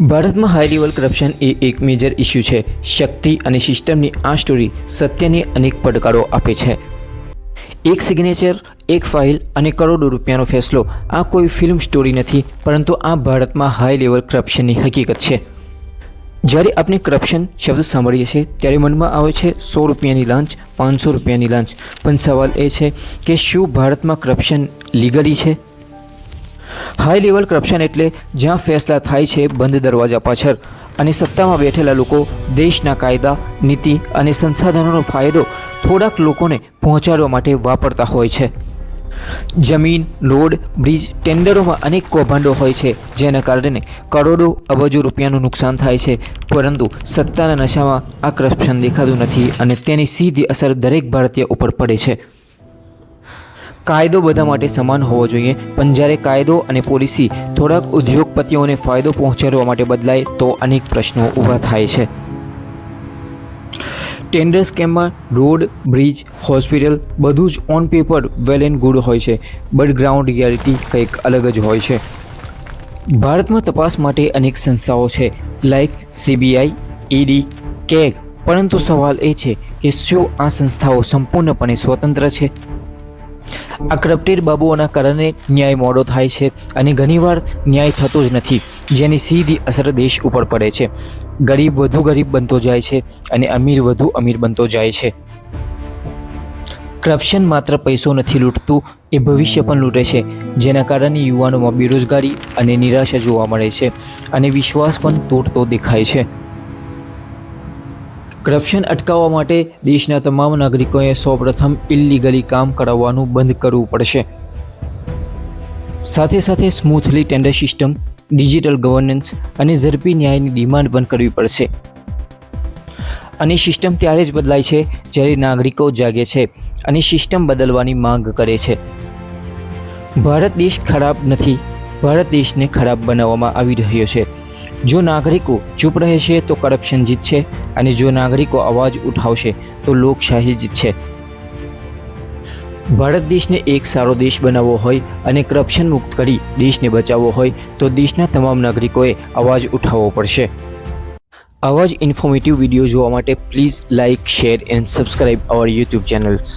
ભારતમાં high level corruption એ એક major issue છે. શક્તિ અને સિસ્ટમની આ સ્ટોરી સત્યને અનેક પડકારો આપે છે. એક સિગ્નેચર એક ફાઇલ અને કરોડો રૂપિયાનો ફેસલો, આ કોઈ ફિલ્મ સ્ટોરી નથી, પરંતુ આ ભારતમાં હાઈ લેવલ કરપ્શનની હકીકત છે. જ્યારે આપણે કરપ્શન શબ્દ સાંભળીએ છીએ, ત્યારે મનમાં આવે છે, સો રૂપિયાની લાંચ, પાંચસો રૂપિયાની લાંચ. પણ સવાલ એ છે કે શું ભારતમાં કરપ્શન લીગલી છે? હાઈ લેવલ કરપ્શન એટલે જ્યાં ફેસલા થાય છે બંધ દરવાજા પાછળ. અને સત્તામાં બેઠેલા લોકો, દેશના કાયદા, નીતિ અને સંસાધનોનો ફાયદો થોડાક લોકોને પહોંચાડવા માટે વાપરતા હોય છે. જમીન, રોડ, બ્રિજ, ટેન્ડરોમાં અનેક કૌભાંડો હોય છે, જેના કારણે કરોડો અબજો રૂપિયાનું નુકસાન થાય છે. પરંતુ સત્તાના નશામાં આ કરપ્શન દેખાતું નથી અને તેની સીધી અસર દરેક ભારતીય ઉપર પડે છે. કાયદો બધા માટે સમાન હોવો જોઈએ. પણ જ્યારે કાયદો અને પોલિસી થોડાક ઉદ્યોગપતિઓને ફાયદો પહોંચાડવા માટે બદલાય, તો અનેક પ્રશ્નો ઊભા થાય છે. ટેન્ડર સ્કેમમાં રોડ, બ્રિજ, હોસ્પિટલ બધું જ on paper well and good હોય છે. બટ ગ્રાઉન્ડ રિયાલિટી કંઈક અલગ જ હોય છે. ભારતમાં તપાસ માટે અનેક સંસ્થાઓ છે લાઇક સીબીઆઈ ઈડી કેગ પરંતુ સવાલ એ છે કે શું આ સંસ્થાઓ સંપૂર્ણપણે સ્વતંત્ર છે? આ કરપ્ટેડ બાબુઓના કારણે ન્યાય મોડો થાય છે અને ઘણીવાર ન્યાય થતો જ નથી, જેની સીધી અસર દેશ ઉપર પડે છે. ગરીબ વધુ ગરીબ બનતો જાય છે અને અમીર વધુ અમીર બનતો જાય છે. કરપ્શન માત્ર પૈસો નથી લૂંટતું, એ ભવિષ્ય પણ લૂંટે છે, જેના કારણે યુવાનોમાં બેરોજગારી અને નિરાશા જોવા મળે છે અને વિશ્વાસ પણ તૂટતો દેખાય છે. કરપ્શન અટકાવવા માટે દેશના તમામ નાગરિકોએ સૌપ્રથમ ઇલીગલી કામ કરાવવાનું બંધ કરવું પડશે. સાથે સાથે smoothly tender system digital governance અને ઝડપી ન્યાયની ડિમાન્ડ પણ કરવી પડશે. અને સિસ્ટમ ત્યારે જ બદલાય છે જ્યારે નાગરિકો જાગે છે અને સિસ્ટમ બદલવાની માંગ કરે છે. ભારત દેશ ખરાબ નથી, ભારત દેશને ખરાબ બનાવવામાં આવી રહ્યો છે. જો નાગરિકો ચૂપ રહેશે તો કરપ્શન જીતશે અને જો નાગરિકો અવાજ ઉઠાવશે, તો લોકશાહી જીતશે ભારત દેશને એક સારો દેશ બનાવવો હોય અને કરપ્શન મુક્ત કરી દેશને બચાવવો હોય, તો દેશના તમામ નાગરિકોએ અવાજ ઉઠાવવો પડશે. આવા જ ઇન્ફોર્મેટિવ વીડિયો જોવા માટે please like share and subscribe our YouTube channels